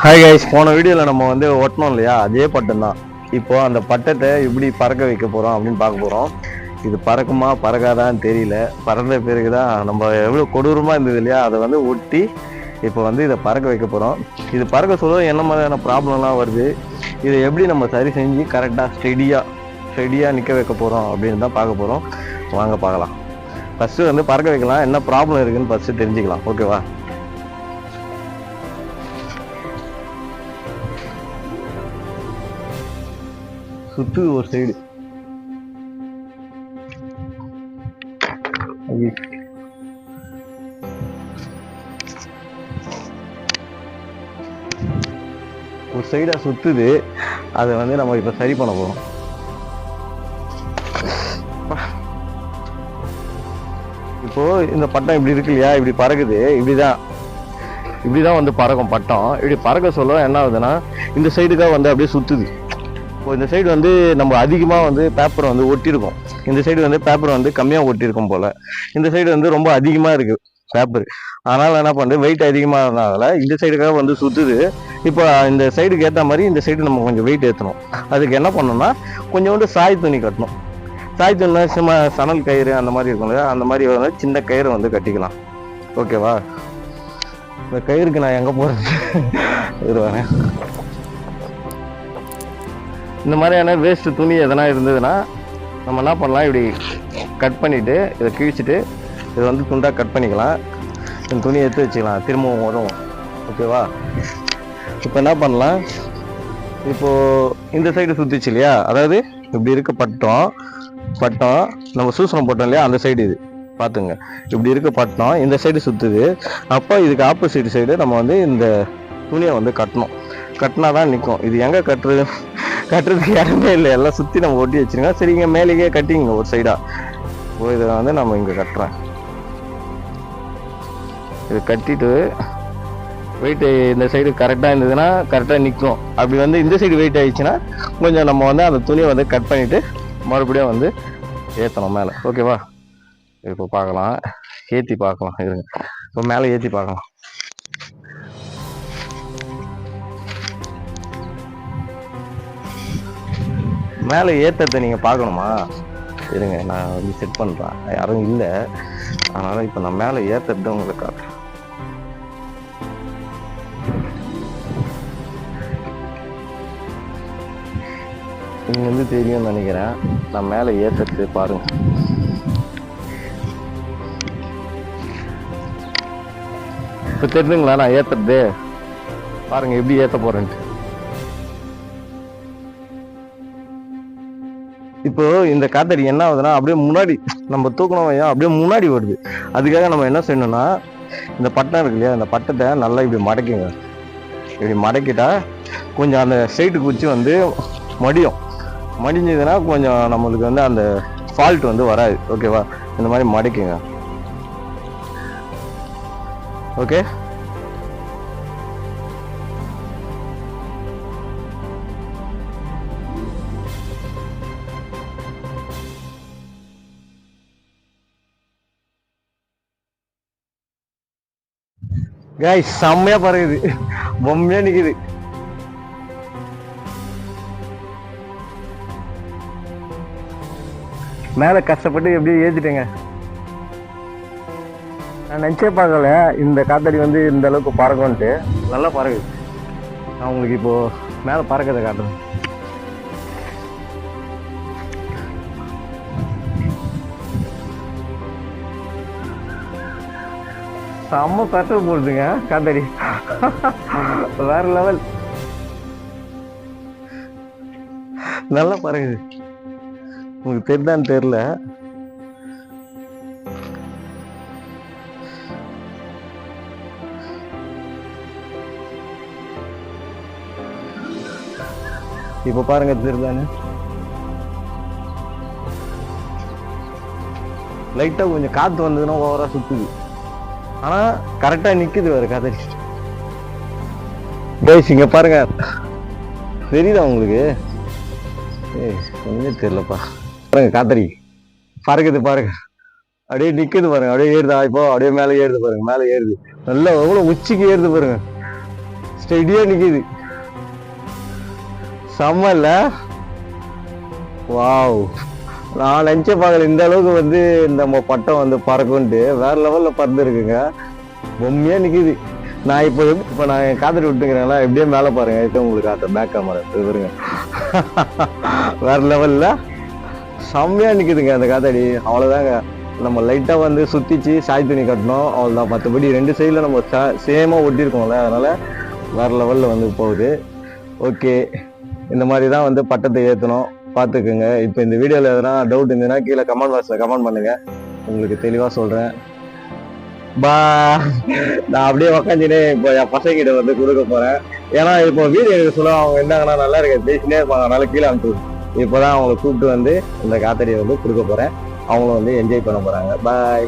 Hi guys போன வீடியோவில் நம்ம வந்து ஒட்டணும் இல்லையா? அதே பட்டம் தான் இப்போ அந்த பட்டத்தை எப்படி பறக்க வைக்க போகிறோம் அப்படின்னு பார்க்க போகிறோம் இது பறக்குமா பறக்காதான்னு தெரியல. பறந்த பிறகு தான் நம்ம எவ்வளோ கொடூரமாக இருந்தது இல்லையா? அதை வந்து ஒட்டி இப்போ வந்து இதை பறக்க வைக்க போகிறோம் இது பறக்க சொல்ல என்ன மாதிரியான ப்ராப்ளம்லாம் வருது? இதை எப்படி நம்ம சரி செஞ்சு கரெக்டாக ஸ்டெடியாக ஸ்டெடியாக நிற்க வைக்க போகிறோம் அப்படின்னு தான் பார்க்க போகிறோம் வாங்க பார்க்கலாம். ஃபஸ்ட்டு வந்து பறக்க வைக்கலாம். என்ன ப்ராப்ளம் இருக்குதுன்னு ஃபஸ்ட்டு தெரிஞ்சுக்கலாம். ஓகேவா சுத்து ஒரு சைடு ஒரு சைடா சுத்துது. அதை வந்து நம்ம இப்ப சரி பண்ண போறோம். இப்போ இந்த பட்டம் இப்படி இருக்கு இல்லையா? இப்படி பறக்குது. இப்படிதான். இப்படிதான் வந்து பறக்கும் பட்டம். இப்படி பறக்க சொல்ல என்ன ஆகுதுன்னா இந்த சைடுக்காக வந்து அப்படியே சுத்துது. இப்போ இந்த சைடு வந்து நம்ம அதிகமாக வந்து பேப்பர் வந்து ஒட்டியிருக்கோம். இந்த சைடு வந்து பேப்பர் வந்து கம்மியாக ஒட்டியிருக்கும் போல். இந்த சைடு வந்து ரொம்ப அதிகமாக இருக்குது பேப்பர் அதனால் என்ன பண்ணுறது வெயிட் அதிகமாக இருந்ததால இந்த சைடுக்காக வந்து சுற்றுது இப்போ இந்த சைடுக்கு ஏற்ற மாதிரி இந்த சைடு நம்ம கொஞ்சம் வெயிட் ஏற்றணும் அதுக்கு என்ன பண்ணணும்னா கொஞ்சோண்டு சாய் துணி கட்டணும். சாய் துணினா சும்மா சணல் கயிறு அந்த மாதிரி இருக்கும் இல்லையா? அந்த மாதிரி வந்து சின்ன கயிறு வந்து கட்டிக்கலாம். ஓகேவா இந்த கயிறுக்கு நான் எங்கே போகிறது வரேன் இந்த மாதிரியான வேஸ்ட்டு துணி எதனா இருந்ததுன்னா நம்ம என்ன பண்ணலாம் இப்படி கட் பண்ணிவிட்டு இதை கிழிச்சிட்டு இதை வந்து துண்டாக கட் பண்ணிக்கலாம். இந்த துணியை எடுத்து வச்சுக்கலாம். திரும்பவும் வரும். ஓகேவா இப்போ என்ன பண்ணலாம்? இப்போது இந்த சைடு சுற்றிச்சு இல்லையா? அதாவது இப்படி இருக்க பட்டம் பட்டம் நம்ம சூசனம் போட்டோம் இல்லையா? அந்த சைடு இது. பார்த்துங்க. இப்படி இருக்க பட்டம் இந்த சைடு சுற்றுது அப்போ இதுக்கு ஆப்போசிட் சைடு நம்ம வந்து இந்த துணியை வந்து கட்டணும். கட்டினா தான் நிற்கும் இது எங்கே கட்டுறது? கட்டுறதுக்கு இடமே இல்லை. எல்லாம் சுற்றி நம்ம ஒட்டி வச்சிருங்க சரி இங்கே மேலேயே கட்டிங்க ஒரு சைடாக ஓ இதை வந்து நம்ம இங்கே கட்டுறேன் இது கட்டிட்டு வெயிட் இந்த சைடு கரெக்டாக இருந்ததுன்னா கரெக்டாக நிற்கும். அப்படி வந்து இந்த சைடு வெயிட் ஆயிடுச்சுன்னா கொஞ்சம் நம்ம வந்து அந்த துணியை வந்து கட் பண்ணிவிட்டு மறுபடியும் வந்து ஏற்றணும் மேலே. ஓகேவா இப்போ பார்க்கலாம். ஏற்றி பார்க்கலாம். இருங்க. இப்போ மேலே ஏற்றி பார்க்கலாம். மேலே ஏற்றத்தை நீங்கள் பார்க்கணுமா? இருங்க நான் வந்து செட் பண்ணுறேன் யாரும் இல்லை. அதனால் இப்போ நான் மேலே ஏற்றுறது உங்களுக்கு காட்டுறேன். இங்க வந்து தெரியும்னு நினைக்கிறேன். நான் மேலே ஏற்றுறது பாருங்க. இப்போ தெரிஞ்சுங்களா நான் ஏற்றுறது பாருங்க எப்படி ஏற்ற போறேன்ட்டு. இப்போ இந்த காத்தடி என்ன ஆகுதுன்னா அப்படியே முன்னாடி நம்ம தூக்கணும் ஐயா அப்படியே முன்னாடி வருது அதுக்காக நம்ம என்ன செய்யணும்னா இந்த பட்டம் இருக்கு இல்லையா இந்த பட்டத்தை நல்லா இப்படி மடக்கிங்க. இப்படி மடக்கிட்டா கொஞ்சம் அந்த சைட்டு குச்சி வந்து மடியும். மடிஞ்சதுன்னா கொஞ்சம் நம்மளுக்கு வந்து அந்த ஃபால்ட் வந்து வராது. ஓகேவா இந்த மாதிரி மடக்கிங்க. ஓகே காய் செம்மையா பறகுது பொம்மையா நிக்குது. மேல கஷ்டப்பட்டு எப்படியும் ஏத்திட்டேங்க. நான் நினச்சே பார்க்கல இந்த காத்தாடி வந்து இந்த அளவுக்கு பறக்கும்ன்ட்டு. நல்லா பறகுது நான் உங்களுக்கு இப்போ மேலே பறக்கிறத காட்டுறேன். செம்ம கட்ட போடுதுங்க காத்தாடி வேற லெவல் நல்லா பறகுது உங்களுக்கு தெரியுதான்னு தெரியல. இப்ப பாருங்க தெரியுதான்னு. லைட்டா கொஞ்சம் காத்து வந்ததுன்னா ஓவரா சுத்துது. ஆனா கரெக்டா நிக்குது வேற கதறி பேஸ் இங்க பாருங்க. தெரியுதா உங்களுக்கு? ஏய் ஒண்ணுமே தெரியலப்பா. பாருங்க கதறி பறக்குது பாருங்க. அப்படியே நிற்குது பாருங்க. அப்படியே ஏறுதா இப்போ அப்படியே மேலே ஏறுது பாருங்க. மேலே ஏறுது. நல்லா எவ்வளோ உச்சிக்கு ஏறுது பாருங்க. ஸ்டெடியா நிற்குது செம்ம இல்லை? வாவ் நான் நினச்ச பார்க்கல இந்த அளவுக்கு வந்து நம்ம பட்டம் வந்து பறக்கும்ட்டு வேற லெவலில் பறந்து இருக்குங்க பொம்மையா நான் இப்போ இப்போ நான் காத்துட்டு விட்டுக்கிறேங்களா எப்படியே மேலே பாருங்க இப்போ உங்களுக்கு அந்த பேக் கேமரா வருங்க வேற லெவலில் செம்மையாக நிற்கிதுங்க அந்த காத்தாடி. அவ்வளோதாங்க நம்ம லைட்டாக வந்து சுத்திச்சு சாய் துணி கட்டணும் அவ்வளோதான் மற்றபடி ரெண்டு சைடில் நம்ம சேமாக ஒட்டியிருக்கோம்ல அதனால் வேற லெவலில் வந்து போகுது. ஓகே இந்த மாதிரி தான் வந்து பட்டத்தை ஏற்றணும் பார்த்துக்குங்க. இப்போ இந்த வீடியோவில் எதனா டவுட் இருந்ததுன்னா கீழே கமெண்ட் பாக்ஸில் கமெண்ட் பண்ணுங்க. உங்களுக்கு தெளிவாக சொல்கிறேன் பா நான் அப்படியே உக்காந்துனே இப்போ என் பசங்கிட்ட வந்து கொடுக்க போகிறேன் ஏன்னா இப்போ வீடியோ எடுக்க சொல்ல அவங்க என்னங்கன்னா நல்லா இருக்கு பேசினே இருப்பாங்க. அதனால கீழே அனுப்பிச்சு இப்போதான் அவங்கள கூப்பிட்டு வந்து இந்த காத்தடியை வந்து கொடுக்க போகிறேன் அவங்களும் வந்து என்ஜாய் பண்ண போகிறாங்க பாய்